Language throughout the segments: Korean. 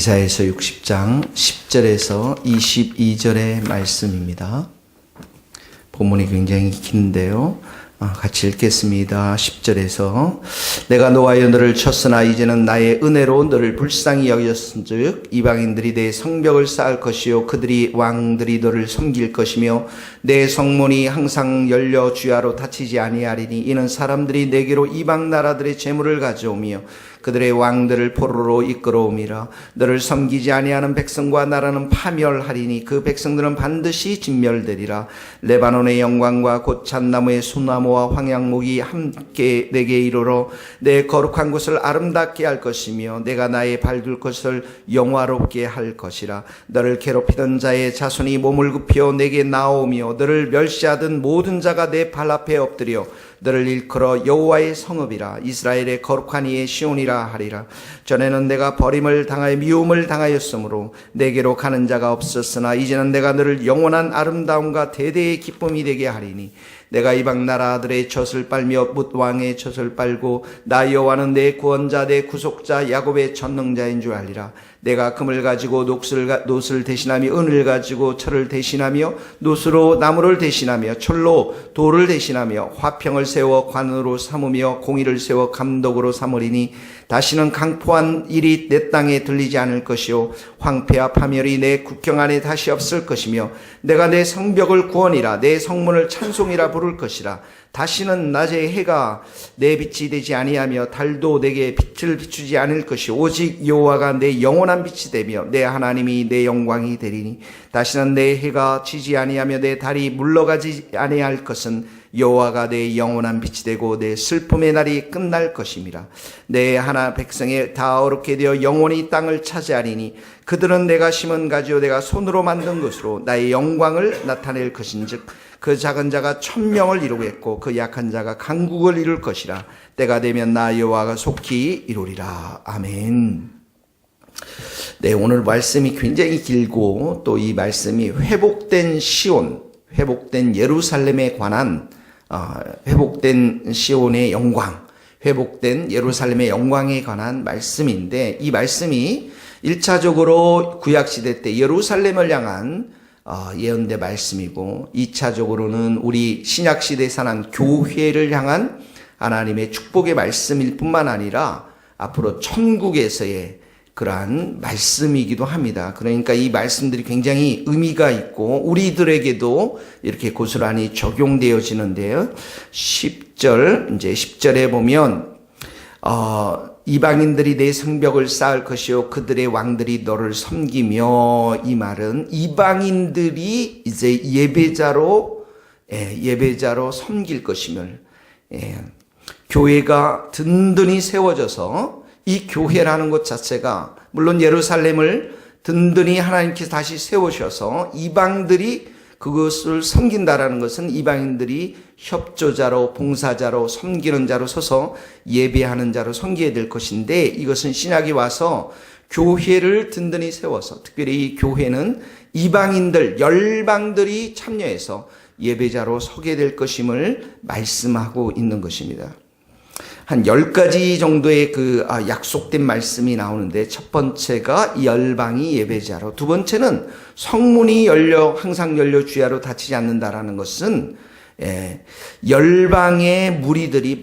이사에서 60장 10절에서 22절의 말씀입니다. 본문이 굉장히 긴데요. 아, 같이 읽겠습니다. 10절에서 내가 노하여 너를 쳤으나 이제는 나의 은혜로 너를 불쌍히 여겼은즉 이방인들이 내 성벽을 쌓을 것이요 그들이 왕들이 너를 섬길 것이며 내 성문이 항상 열려 주야로 닫히지 아니하리니 이는 사람들이 내게로 이방 나라들의 재물을 가져오며 그들의 왕들을 포로로 이끌어오미라 너를 섬기지 아니하는 백성과 나라는 파멸하리니 그 백성들은 반드시 진멸되리라. 레바논의 영광과 곧 잣나무의 소나무와 황양목이 함께 내게 이르러 내 거룩한 곳을 아름답게 할 것이며 내가 나의 발둘 것을 영화롭게 할 것이라. 너를 괴롭히던 자의 자손이 몸을 굽혀 내게 나오며 너를 멸시하던 모든 자가 내 발 앞에 엎드려 너를 일컬어 여호와의 성읍이라 이스라엘의 거룩한 이의 시온이라 하리라. 전에는 내가 버림을 당하여 미움을 당하였으므로 내게로 가는 자가 없었으나 이제는 내가 너를 영원한 아름다움과 대대의 기쁨이 되게 하리니 내가 이방 나라들의 젖을 빨며 뭇 왕의 젖을 빨고 나 여호와는 내 구원자 내 구속자 야곱의 전능자인 줄 알리라. 내가 금을 가지고 녹슬, 가- 노슬 대신하며 은을 가지고 철을 대신하며 노스로 나무를 대신하며 철로 돌을 대신하며 화평을 세워 관으로 삼으며 공의를 세워 감독으로 삼으리니 다시는 강포한 일이 내 땅에 들리지 않을 것이요. 황폐와 파멸이 내 국경 안에 다시 없을 것이며 내가 내 성벽을 구원이라 내 성문을 찬송이라 부를 것이라. 다시는 낮에 해가 내 빛이 되지 아니하며 달도 내게 빛을 비추지 않을 것이. 오직 여호와가 내 영원한 빛이 되며 내 하나님이 내 영광이 되리니. 다시는 내 해가 지지 아니하며 내 달이 물러가지 아니할 것은 여호와가 내 영원한 빛이 되고 내 슬픔의 날이 끝날 것임이라. 내 하나 백성에 다 어렵게 되어 영원히 땅을 차지하리니 그들은 내가 심은 가지요 내가 손으로 만든 것으로 나의 영광을 나타낼 것인즉 그 작은 자가 천명을 이루겠고 그 약한 자가 강국을 이룰 것이라. 때가 되면 나 여호와가 속히 이루리라. 아멘. 네 오늘 말씀이 굉장히 길고 또 이 말씀이 회복된 시온, 회복된 예루살렘에 관한 어, 회복된 시온의 영광, 회복된 예루살렘의 영광에 관한 말씀인데 이 말씀이 1차적으로 구약 시대 때 예루살렘을 향한 어, 예언대 말씀이고 2차적으로는 우리 신약 시대에 사는 교회를 향한 하나님의 축복의 말씀일 뿐만 아니라 앞으로 천국에서의 그러한 말씀이기도 합니다. 그러니까 이 말씀들이 굉장히 의미가 있고 우리들에게도 이렇게 고스란히 적용되어지는데요. 10절 이제 10절에 보면 어, 이방인들이 내 성벽을 쌓을 것이요 그들의 왕들이 너를 섬기며 이 말은 이방인들이 이제 예배자로 예, 예배자로 섬길 것임을 예, 교회가 든든히 세워져서 이 교회라는 것 자체가 물론 예루살렘을 든든히 하나님께서 다시 세우셔서 이방들이 그것을 섬긴다라는 것은 이방인들이 협조자로 봉사자로 섬기는 자로 서서 예배하는 자로 섬겨야 될 것인데 이것은 신약이 와서 교회를 든든히 세워서 특별히 이 교회는 이방인들 열방들이 참여해서 예배자로 서게 될 것임을 말씀하고 있는 것입니다. 한 10가지 정도의 그 아, 약속된 말씀이 나오는데 첫 번째가 열방이 예배자로 두 번째는 성문이 열려 항상 열려 주야로 닫히지 않는다라는 것은 예, 열방의 무리들이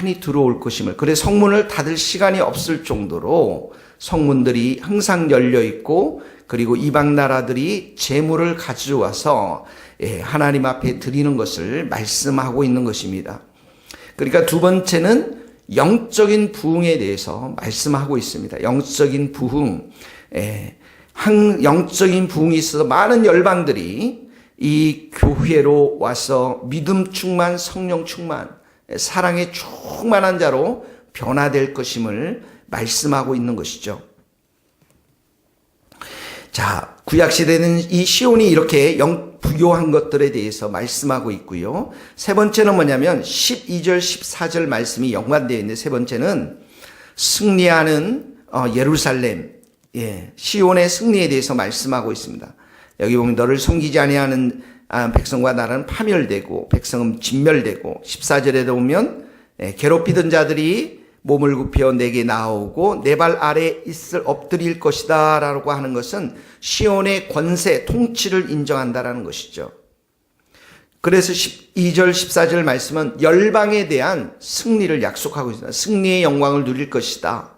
많이 들어올 것임을 그래 성문을 닫을 시간이 없을 정도로 성문들이 항상 열려 있고 그리고 이방 나라들이 재물을 가져와서 예, 하나님 앞에 드리는 것을 말씀하고 있는 것입니다. 그러니까 두 번째는 영적인 부흥에 대해서 말씀하고 있습니다. 영적인 부흥, 예, 항, 영적인 부흥이 있어서 많은 열방들이 이 교회로 와서 믿음 충만, 성령 충만, 사랑에 충만한 자로 변화될 것임을 말씀하고 있는 것이죠. 자, 구약 시대는 이 시온이 이렇게 영 부요한 것들에 대해서 말씀하고 있고요. 세 번째는 뭐냐면 12절 14절 말씀이 연관되어 있는데 세 번째는 승리하는 어, 예루살렘 예, 시온의 승리에 대해서 말씀하고 있습니다. 여기 보면 너를 섬기지 아니하는 아, 백성과 나라는 파멸되고 백성은 진멸되고 14절에도 보면 예, 괴롭히던 자들이 몸을 굽혀 내게 나오고 내 발 아래 있을 엎드릴 것이다 라고 하는 것은 시온의 권세 통치를 인정한다라는 것이죠. 그래서 12절 14절 말씀은 열방에 대한 승리를 약속하고 있습니다. 승리의 영광을 누릴 것이다.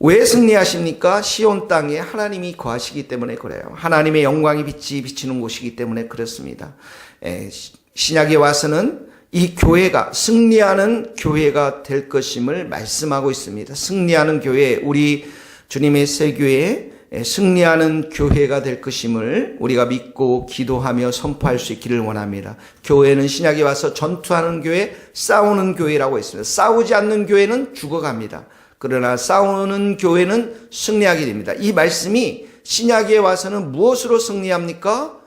왜 승리하십니까? 시온 땅에 하나님이 거하시기 때문에 그래요. 하나님의 영광이 빛이 비치는 곳이기 때문에 그렇습니다. 에, 신약에 와서는 이 교회가 승리하는 교회가 될 것임을 말씀하고 있습니다. 승리하는 교회, 우리 주님의 새 교회, 승리하는 교회가 될 것임을 우리가 믿고 기도하며 선포할 수 있기를 원합니다. 교회는 신약에 와서 전투하는 교회, 싸우는 교회라고 했습니다. 싸우지 않는 교회는 죽어갑니다. 그러나 싸우는 교회는 승리하게 됩니다. 이 말씀이 신약에 와서는 무엇으로 승리합니까?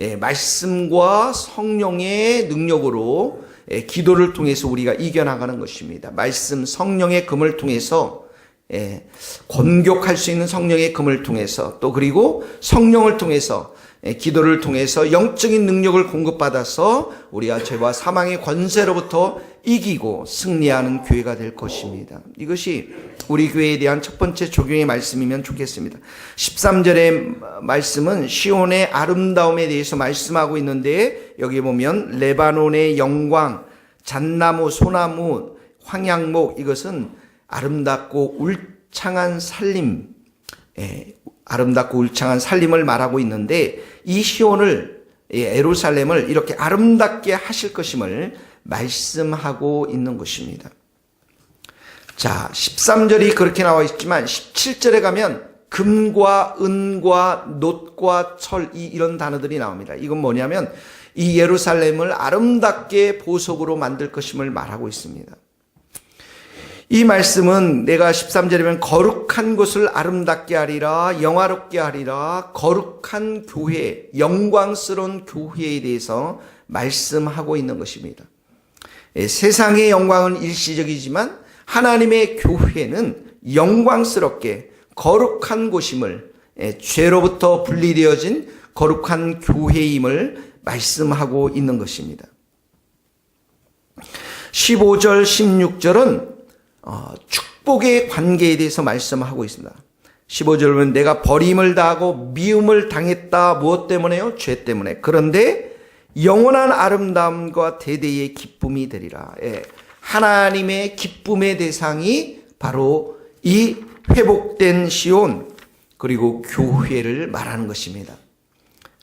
예, 말씀과 성령의 능력으로 예, 기도를 통해서 우리가 이겨나가는 것입니다. 말씀 성령의 금을 통해서 예, 권격할 수 있는 성령의 금을 통해서 또 그리고 성령을 통해서 예, 기도를 통해서 영적인 능력을 공급받아서 우리가 죄와 사망의 권세로부터 이기고 승리하는 교회가 될 것입니다. 이것이 우리 교회에 대한 첫 번째 적용의 말씀이면 좋겠습니다. 13절의 말씀은 시온의 아름다움에 대해서 말씀하고 있는데 여기 보면 레바논의 영광, 잣나무, 소나무, 황양목 이것은 아름답고 울창한 살림, 예, 아름답고 울창한 살림을 말하고 있는데 이 시온을 예, 에루살렘을 이렇게 아름답게 하실 것임을 말씀하고 있는 것입니다. 자, 13절이 그렇게 나와 있지만 17절에 가면 금과 은과 놋과 철 이, 이런 단어들이 나옵니다. 이건 뭐냐면 이 예루살렘을 아름답게 보석으로 만들 것임을 말하고 있습니다. 이 말씀은 내가 13절이면 거룩한 곳을 아름답게 하리라, 영화롭게 하리라, 거룩한 교회, 영광스러운 교회에 대해서 말씀하고 있는 것입니다. 예, 세상의 영광은 일시적이지만 하나님의 교회는 영광스럽게 거룩한 곳임을 예, 죄로부터 분리되어진 거룩한 교회임을 말씀하고 있는 것입니다. 15절, 16절은 어, 축복의 관계에 대해서 말씀하고 있습니다. 15절은 내가 버림을 당하고 미움을 당했다. 무엇 때문에요? 죄 때문에. 그런데 영원한 아름다움과 대대의 기쁨이 되리라. 예. 하나님의 기쁨의 대상이 바로 이 회복된 시온 그리고 교회를 말하는 것입니다.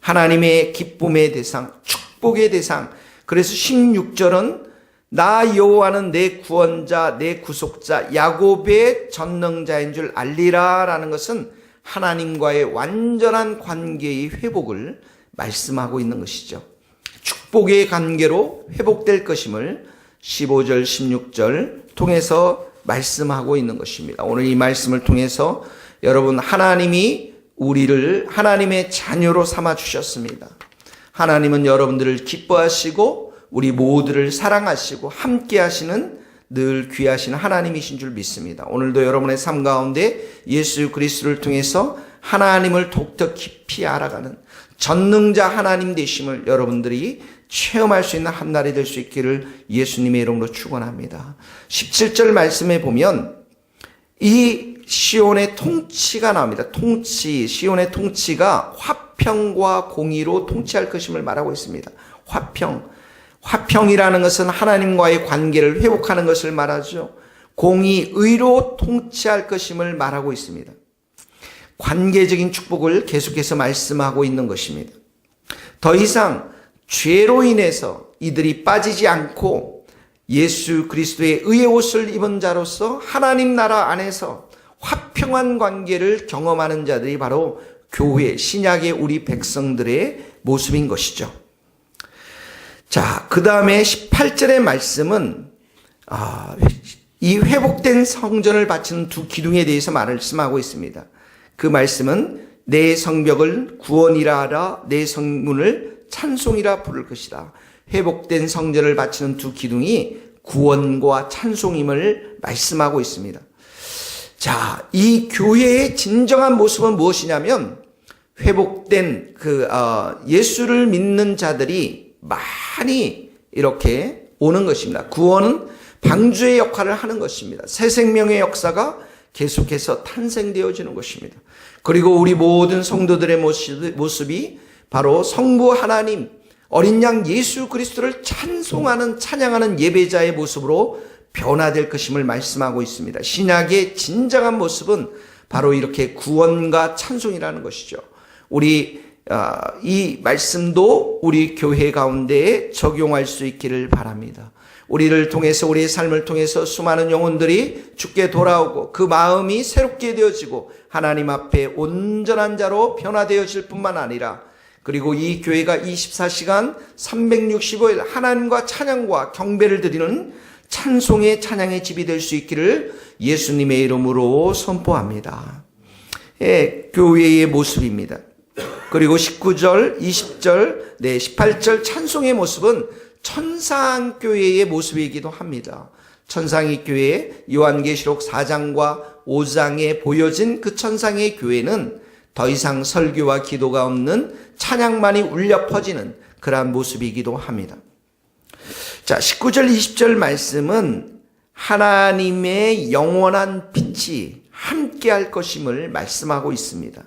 하나님의 기쁨의 대상, 축복의 대상. 그래서 16절은 나 여호와는 내 구원자, 내 구속자, 야곱의 전능자인 줄 알리라라는 것은 하나님과의 완전한 관계의 회복을 말씀하고 있는 것이죠. 축복의 관계로 회복될 것임을 15절, 16절 통해서 말씀하고 있는 것입니다. 오늘 이 말씀을 통해서 여러분 하나님이 우리를 하나님의 자녀로 삼아 주셨습니다. 하나님은 여러분들을 기뻐하시고 우리 모두를 사랑하시고 함께 하시는 늘 귀하신 하나님이신 줄 믿습니다. 오늘도 여러분의 삶 가운데 예수 그리스도를 통해서 하나님을 독특 깊이 알아가는 전능자 하나님 되심을 여러분들이 체험할 수 있는 한 날이 될 수 있기를 예수님의 이름으로 축원합니다. 17절 말씀에 보면 이 시온의 통치가 나옵니다. 통치, 시온의 통치가 화평과 공의로 통치할 것임을 말하고 있습니다. 화평. 화평이라는 것은 하나님과의 관계를 회복하는 것을 말하죠. 공의, 의로 통치할 것임을 말하고 있습니다. 관계적인 축복을 계속해서 말씀하고 있는 것입니다. 더 이상 죄로 인해서 이들이 빠지지 않고 예수 그리스도의 의의 옷을 입은 자로서 하나님 나라 안에서 화평한 관계를 경험하는 자들이 바로 교회, 신약의 우리 백성들의 모습인 것이죠. 자, 그 다음에 18절의 말씀은, 아, 이 회복된 성전을 바치는 두 기둥에 대해서 말씀하고 있습니다. 그 말씀은 내 성벽을 구원이라 하라, 내 성문을 찬송이라 부를 것이다. 회복된 성전을 바치는 두 기둥이 구원과 찬송임을 말씀하고 있습니다. 자, 이 교회의 진정한 모습은 무엇이냐면 회복된 그 어, 예수를 믿는 자들이 많이 이렇게 오는 것입니다. 구원은 방주의 역할을 하는 것입니다. 새 생명의 역사가 계속해서 탄생되어지는 것입니다. 그리고 우리 모든 성도들의 모습이 바로 성부 하나님, 어린 양 예수 그리스도를 찬송하는, 찬양하는 예배자의 모습으로 변화될 것임을 말씀하고 있습니다. 신약의 진정한 모습은 바로 이렇게 구원과 찬송이라는 것이죠. 우리 아, 이 말씀도 우리 교회 가운데에 적용할 수 있기를 바랍니다. 우리를 통해서 우리의 삶을 통해서 수많은 영혼들이 죽게 돌아오고 그 마음이 새롭게 되어지고 하나님 앞에 온전한 자로 변화되어질 뿐만 아니라 그리고 이 교회가 24시간 365일 하나님과 찬양과 경배를 드리는 찬송의 찬양의 집이 될 수 있기를 예수님의 이름으로 선포합니다. 예, 교회의 모습입니다. 그리고 19절, 20절, 네, 18절 찬송의 모습은 천상 교회의 모습이기도 합니다. 천상의 교회 요한계시록 4장과 5장에 보여진 그 천상의 교회는 더 이상 설교와 기도가 없는 찬양만이 울려 퍼지는 그러한 모습이기도 합니다. 자, 19절, 20절 말씀은 하나님의 영원한 빛이 함께 할 것임을 말씀하고 있습니다.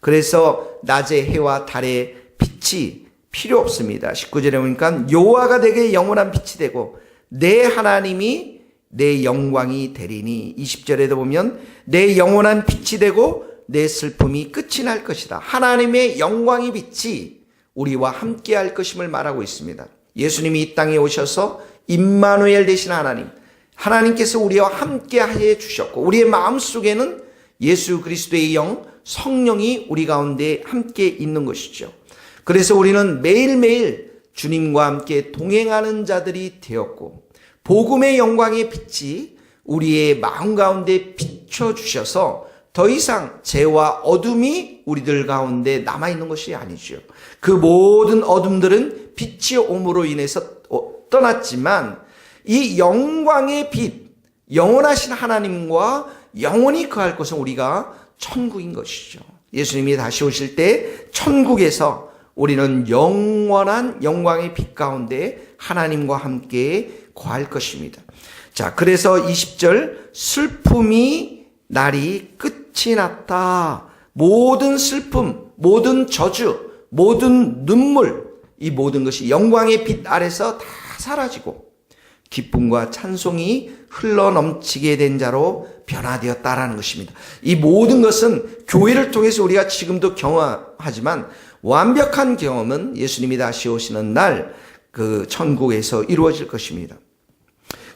그래서 낮의 해와 달의 빛이 필요 없습니다. 19절에 보니까 여호와가 내게 영원한 빛이 되고 내 하나님이 내 영광이 되리니 20절에도 보면 내 영원한 빛이 되고 내 슬픔이 끝이 날 것이다. 하나님의 영광이 빛이 우리와 함께 할 것임을 말하고 있습니다. 예수님이 이 땅에 오셔서 임마누엘 되신 하나님, 하나님께서 우리와 함께 해 주셨고 우리의 마음 속에는 예수 그리스도의 영 성령이 우리 가운데 함께 있는 것이죠. 그래서 우리는 매일매일 주님과 함께 동행하는 자들이 되었고 복음의 영광의 빛이 우리의 마음 가운데 비춰 주셔서 더 이상 죄와 어둠이 우리들 가운데 남아 있는 것이 아니죠. 그 모든 어둠들은 빛이 옴으로 인해서 어, 떠났지만 이 영광의 빛, 영원하신 하나님과 영원히 거할 것은 우리가 천국인 것이죠. 예수님이 다시 오실 때 천국에서 우리는 영원한 영광의 빛 가운데 하나님과 함께 거할 것입니다. 자, 그래서 20절 슬픔이 날이 끝이 났다. 모든 슬픔, 모든 저주, 모든 눈물, 이 모든 것이 영광의 빛 아래서 다 사라지고 기쁨과 찬송이 흘러 넘치게 된 자로 변화되었다라는 것입니다. 이 모든 것은 교회를 통해서 우리가 지금도 경험하지만 완벽한 경험은 예수님이 다시 오시는 날 그 천국에서 이루어질 것입니다.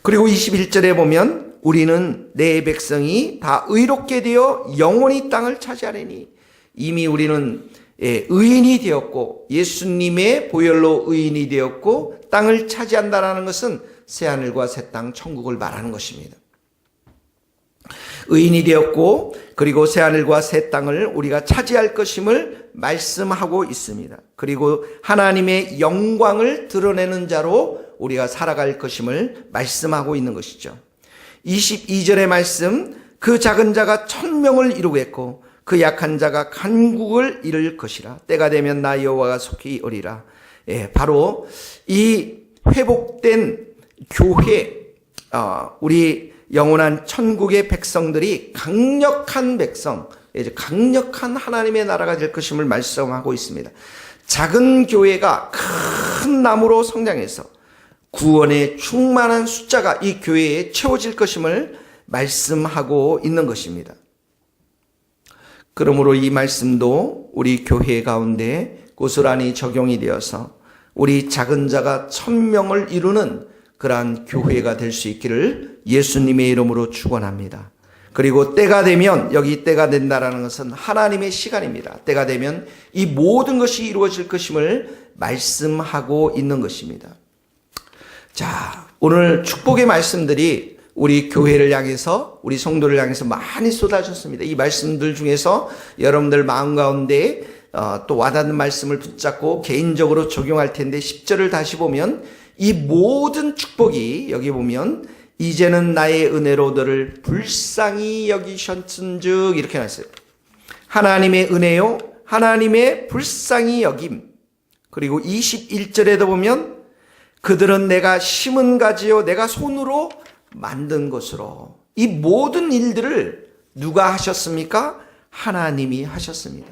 그리고 21절에 보면 우리는 내 백성이 다 의롭게 되어 영원히 땅을 차지하리니 이미 우리는 예, 의인이 되었고 예수님의 보혈로 의인이 되었고 땅을 차지한다라는 것은 새 하늘과 새 땅 천국을 말하는 것입니다. 의인이 되었고 그리고 새 하늘과 새 땅을 우리가 차지할 것임을 말씀하고 있습니다. 그리고 하나님의 영광을 드러내는 자로 우리가 살아갈 것임을 말씀하고 있는 것이죠. 22절의 말씀 그 작은 자가 천명을 이루겠고 그 약한 자가 간국을 이룰 것이라 때가 되면 나 여호와가 속히 오리라. 예, 바로 이 회복된 교회 어, 우리 영원한 천국의 백성들이 강력한 백성, 이제 강력한 하나님의 나라가 될 것임을 말씀하고 있습니다. 작은 교회가 큰 나무로 성장해서 구원의 충만한 숫자가 이 교회에 채워질 것임을 말씀하고 있는 것입니다. 그러므로 이 말씀도 우리 교회 가운데 고스란히 적용이 되어서 우리 작은 자가 천명을 이루는 그러한 교회가 될 수 있기를 예수님의 이름으로 축원합니다. 그리고 때가 되면 여기 때가 된다라는 것은 하나님의 시간입니다. 때가 되면 이 모든 것이 이루어질 것임을 말씀하고 있는 것입니다. 자, 오늘 축복의 말씀들이 우리 교회를 향해서 우리 성도를 향해서 많이 쏟아졌습니다. 이 말씀들 중에서 여러분들 마음 가운데 어, 또 와닿는 말씀을 붙잡고 개인적으로 적용할 텐데 10절을 다시 보면 이 모든 축복이 여기 보면 이제는 나의 은혜로 너를 불쌍히 여기셨은즉 이렇게 나왔어요. 하나님의 은혜요, 하나님의 불쌍히 여김. 그리고 21절에도 보면 그들은 내가 심은 가지요 내가 손으로 만든 것으로 이 모든 일들을 누가 하셨습니까? 하나님이 하셨습니다.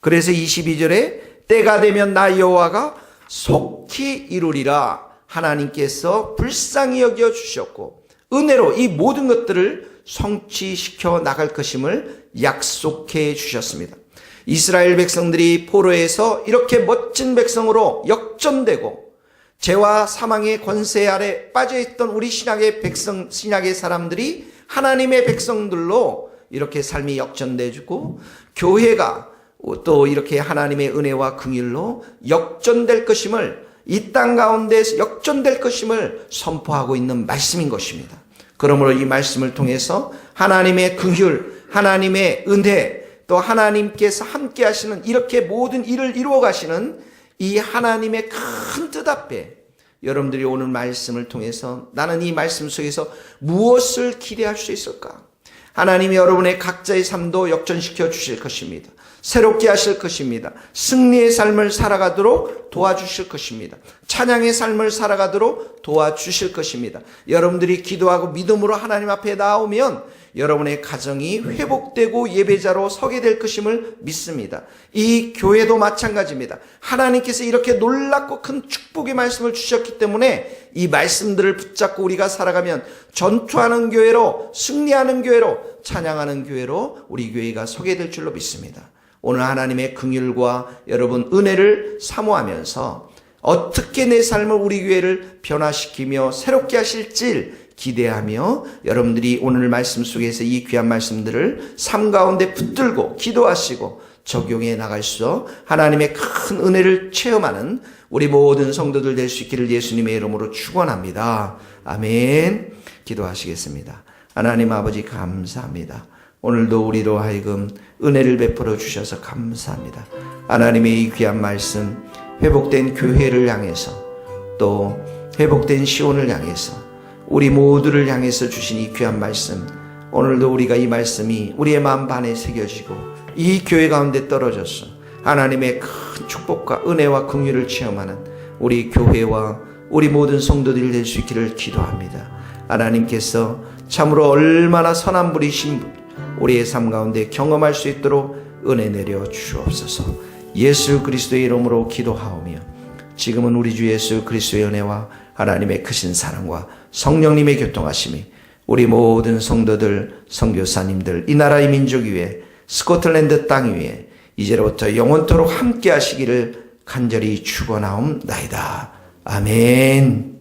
그래서 22절에 때가 되면 나 여호와가 속히 이루리라 하나님께서 불쌍히 여겨 주셨고 은혜로 이 모든 것들을 성취시켜 나갈 것임을 약속해 주셨습니다. 이스라엘 백성들이 포로에서 이렇게 멋진 백성으로 역전되고 죄와 사망의 권세 아래 빠져있던 우리 신약의 백성, 신약의 사람들이 하나님의 백성들로 이렇게 삶이 역전돼주고 교회가 또 이렇게 하나님의 은혜와 긍휼로 역전될 것임을 이 땅 가운데서 역전될 것임을 선포하고 있는 말씀인 것입니다. 그러므로 이 말씀을 통해서 하나님의 긍휼, 하나님의 은혜, 또 하나님께서 함께 하시는 이렇게 모든 일을 이루어 가시는 이 하나님의 큰 뜻 앞에 여러분들이 오늘 말씀을 통해서 나는 이 말씀 속에서 무엇을 기대할 수 있을까? 하나님이 여러분의 각자의 삶도 역전시켜 주실 것입니다. 새롭게 하실 것입니다. 승리의 삶을 살아가도록 도와주실 것입니다. 찬양의 삶을 살아가도록 도와주실 것입니다. 여러분들이 기도하고 믿음으로 하나님 앞에 나오면 여러분의 가정이 회복되고 예배자로 서게 될 것임을 믿습니다. 이 교회도 마찬가지입니다. 하나님께서 이렇게 놀랍고 큰 축복의 말씀을 주셨기 때문에 이 말씀들을 붙잡고 우리가 살아가면 전투하는 교회로 승리하는 교회로 찬양하는 교회로 우리 교회가 서게 될 줄로 믿습니다. 오늘 하나님의 긍휼과 여러분 은혜를 사모하면서 어떻게 내 삶을 우리 교회를 변화시키며 새롭게 하실지 기대하며 여러분들이 오늘 말씀 속에서 이 귀한 말씀들을 삶 가운데 붙들고 기도하시고 적용해 나갈 수 하나님의 큰 은혜를 체험하는 우리 모든 성도들 될 수 있기를 예수님의 이름으로 축원합니다. 아멘. 기도하시겠습니다. 하나님 아버지 감사합니다. 오늘도 우리로 하여금 은혜를 베풀어 주셔서 감사합니다. 하나님의 이 귀한 말씀, 회복된 교회를 향해서 또 회복된 시온을 향해서 우리 모두를 향해서 주신 이 귀한 말씀, 오늘도 우리가 이 말씀이 우리의 마음 반에 새겨지고 이 교회 가운데 떨어져서 하나님의 큰 축복과 은혜와 긍휼을 체험하는 우리 교회와 우리 모든 성도들이 될 수 있기를 기도합니다. 하나님께서 참으로 얼마나 선한 분이신 분, 우리의 삶 가운데 경험할 수 있도록 은혜 내려 주옵소서. 예수 그리스도의 이름으로 기도하오며 지금은 우리 주 예수 그리스도의 은혜와 하나님의 크신 사랑과 성령님의 교통하심이 우리 모든 성도들, 성교사님들, 이 나라의 민족 위에 스코틀랜드 땅 위에 이제로부터 영원토록 함께 하시기를 간절히 축원하옵나이다. 아멘.